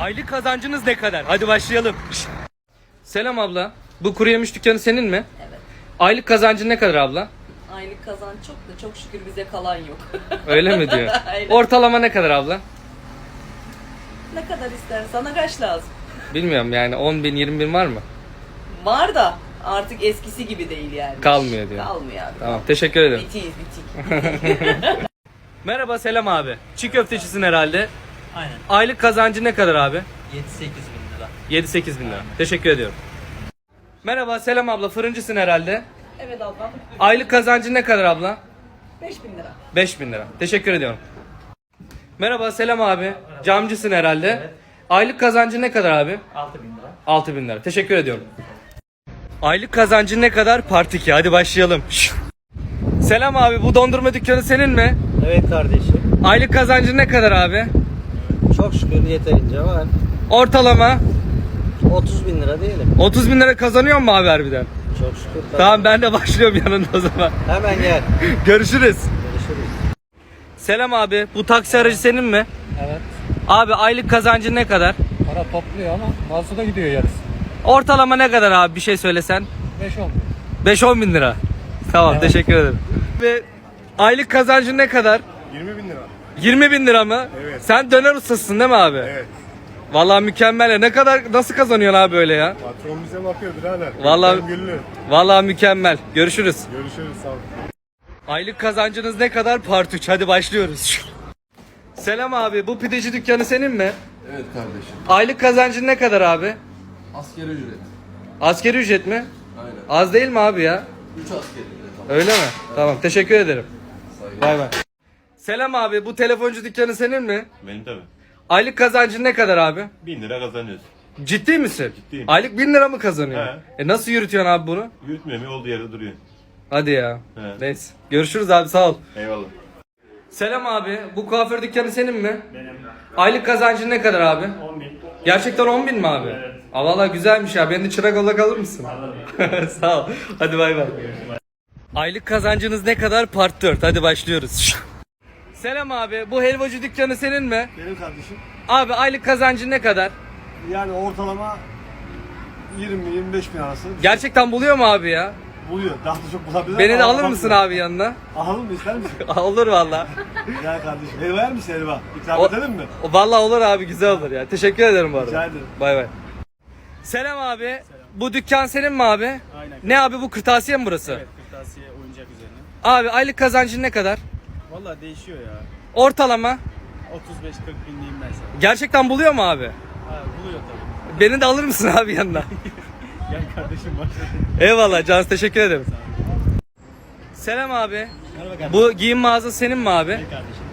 Aylık kazancınız ne kadar? Hadi başlayalım. Selam abla. Bu kuru yemiş dükkanı senin mi? Evet. Aylık kazancın ne kadar abla? Aylık kazanç çok da çok şükür bize kalan yok. Öyle mi diyor? Aynen. Ortalama ne kadar abla? ne kadar ister? Sana kaç lazım? Bilmiyorum yani 10 bin 20 bin var mı? Var da artık eskisi gibi değil yani. Kalmıyor diyor. Kalmıyor abi. Tamam teşekkür ederim. Bitiyiz bitik. Merhaba Selam abi. Çiğ köftecisin herhalde. Aynen. Aylık kazancı ne kadar abi? 7-8 bin lira. 7-8 bin lira. Teşekkür ediyorum. Merhaba Selam abla fırıncısın herhalde. evet ablam. Aylık kazancı ne kadar abla? 5000 lira. 5 bin lira. Teşekkür ediyorum. Merhaba Selam abi. Camcısın herhalde. Aylık kazancı ne kadar abi? 6 bin lira. 6 bin lira. Teşekkür ediyorum. Aylık kazancı ne kadar? Part 2. Hadi başlayalım. Selam abi bu dondurma dükkanı senin mi? Evet kardeşim. Aylık kazancı ne kadar abi? Çok şükür yeterince var. Ortalama 30 bin lira diyelim. 30 bin lira kazanıyor mu abi harbiden? Çok şükür. Tamam ben de başlıyorum yanında o zaman. Hemen gel. Görüşürüz. Görüşürüz. Selam abi bu taksi aracı senin mi? Evet. Abi aylık kazancı ne kadar? Para topluyor ama mazluda gidiyor yarısı. Ortalama ne kadar abi bir şey söylesen? 5 olmuyor. 5-10 bin lira. Tamam Evet. teşekkür ederim. Ve aylık kazancın ne kadar? 20 bin lira. 20 bin lira mı? Evet. Sen döner ustasısın değil mi abi? Evet. Vallahi mükemmel ya. Ne kadar nasıl kazanıyorsun abi böyle ya? Patron bize bakıyor birader. Vallahi- Güllü, Güllü. Vallahi mükemmel. Görüşürüz. Görüşürüz sağ ol. Aylık kazancınız ne kadar? Part 3. Hadi başlıyoruz. Selam abi. Bu pideci dükkanı senin mi? Evet kardeşim. Aylık kazancın ne kadar abi? Askeri ücret. Askeri ücret mi? Aynen. Az değil mi abi ya? 3 askeri ücret. Öyle mi? Tamam. Teşekkür ederim. Bay bay. Selam abi. Bu telefoncu dükkanı senin mi? Benim tabii. Aylık kazancın ne kadar abi? 1000 lira kazanıyoruz. Ciddi misin? Ciddiyim. Aylık 1000 lira mı kazanıyor? He. E nasıl yürütüyorsun abi bunu? Yürütmüyor mu olduğu yerde duruyor. Hadi ya. He. Neyse. Görüşürüz abi sağ ol. Eyvallah. Selam abi. Bu kuaför dükkanı senin mi? Benim. Aylık kazancın ne kadar abi? 10 bin. Gerçekten 10 bin mi abi? Evet. Aa valla güzelmiş ya. Beni de çırak olarak alır mısın? sağ ol. Hadi bay bay. Aylık kazancınız ne kadar? Part 4. Hadi başlıyoruz. Selam abi. Bu helvacı dükkanı senin mi? Benim kardeşim. Abi aylık kazancın ne kadar? Yani ortalama 20-25 bin arası Gerçekten buluyor mu abi ya? buluyor. Daha da çok bulabilir Beni de ama alır mısın abi yanına? Alalım mı ister misin? Olur valla. Gel kardeşim. Helva yer misin helva? İkram O- edelim mi? O- Valla olur abi güzel olur ya. Teşekkür ederim bu arada. Rica ederim. Bay bay. Selam abi. Bu dükkan senin mi abi? Aynen. Ne abi bu kırtasiye mi burası? Evet, kırtasiye oyuncak üzerine. Abi aylık kazancın ne kadar? Valla değişiyor ya. Ortalama. 35-40 bin diyeyim ben sana. Gerçekten buluyor mu abi? Ha, buluyor tabii. Beni de alır mısın abi yanına? Gel kardeşim başla. Eyvallah Cansu teşekkür ederim. Selam abi. Merhaba kardeşim. Bu giyim mağazası senin mi abi? kardeşim.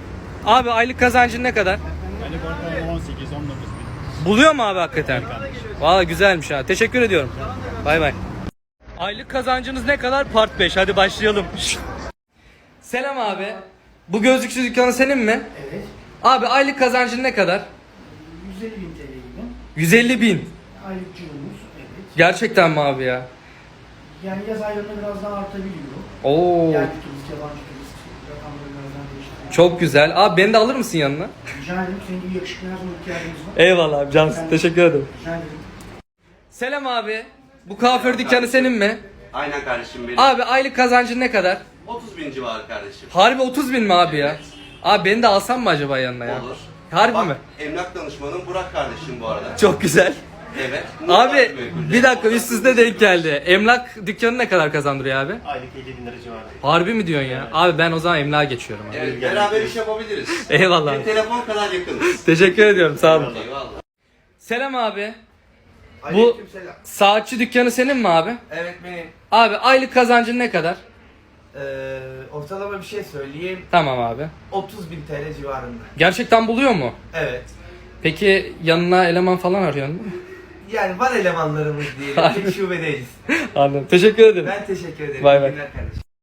Abi aylık kazancın ne kadar? Aylık ortalama 18-19 bin. Buluyor mu abi hakikaten? Valla güzelmiş ha. Teşekkür ediyorum. Bay bay. Aylık kazancınız ne kadar? Part 5. Hadi başlayalım. Selam abi. Bu gözlükçü dükkanı senin mi? Evet. Abi aylık kazancın ne kadar? 150 bin TL gibi 150 bin. aylık cironuz evet. Gerçekten mi abi ya? Yani yaz aylarında biraz daha artabiliyor. Oo. Yerli turist, yabancı turist rakamları biraz daha değişiyor. Çok güzel. Abi beni de alır mısın yanına? Rica ederim senin gibi yakışıklı her zaman ihtiyacımız var. Eyvallah abi Cansu. Teşekkür ederim. Rica ederim. Selam abi. Bu kuaför dükkanı senin mi? Aynen kardeşim benim. Abi aylık kazancın ne kadar? 30 bin civarı kardeşim. Harbi 30 bin mi abi ya? Abi beni de alsam mı acaba yanına ya? Olur. Harbi Bak, mi? Emlak danışmanım Burak kardeşim bu arada. Çok güzel. Evet. Abi bir dakika üst üste denk geldi. Emlak dükkanı ne kadar kazandırıyor abi? Aylık 50 bin lira civarı. Harbi mi diyorsun ya? Abi ben o zaman emlağa geçiyorum abi. Evet, beraber iş yapabiliriz. Eyvallah Bir telefon kadar yakınız. Teşekkür ediyorum sağ olun. Eyvallah. Selam abi. Bu saatçi dükkanı senin mi abi? Evet benim. Abi aylık kazancın ne kadar? Ee, ortalama bir şey söyleyeyim. Tamam abi. 30 bin TL civarında. Gerçekten buluyor mu? Evet. Peki yanına eleman falan arıyor mu? Yani var elemanlarımız diyelim. Tek şubedeyiz. Anladım. Teşekkür ederim. Ben teşekkür ederim. Bay İyi bay. günler kardeşim.